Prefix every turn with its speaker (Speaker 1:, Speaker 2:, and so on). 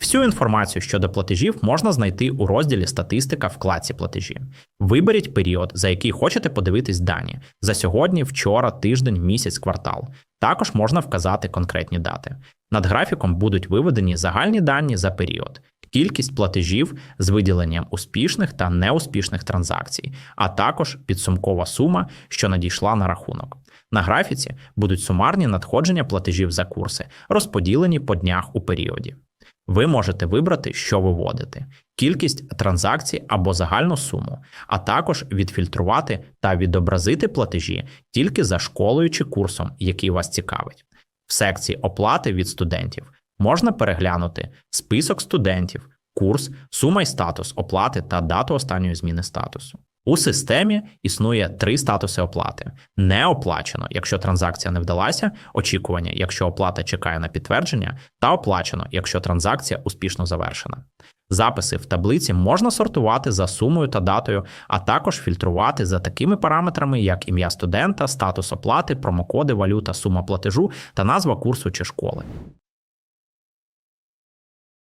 Speaker 1: Всю інформацію щодо платежів можна знайти у розділі Статистика вкладці платежі. Виберіть період, за який хочете подивитись дані за сьогодні, вчора, тиждень, місяць, квартал. Також можна вказати конкретні дати. Над графіком будуть виведені загальні дані за період, кількість платежів з виділенням успішних та неуспішних транзакцій, а також підсумкова сума, що надійшла на рахунок. На графіці будуть сумарні надходження платежів за курси, розподілені по днях у періоді. Ви можете вибрати, що виводити: кількість транзакцій або загальну суму, а також відфільтрувати та відобразити платежі тільки за школою чи курсом, який вас цікавить. В секції оплати від студентів можна переглянути список студентів, курс, сума й статус оплати та дату останньої зміни статусу. У системі існує три статуси оплати: не оплачено, якщо транзакція не вдалася, очікування, якщо оплата чекає на підтвердження, та оплачено, якщо транзакція успішно завершена. Записи в таблиці можна сортувати за сумою та датою, а також фільтрувати за такими параметрами, як ім'я студента, статус оплати, промокоди, валюта, сума платежу та назва курсу чи школи.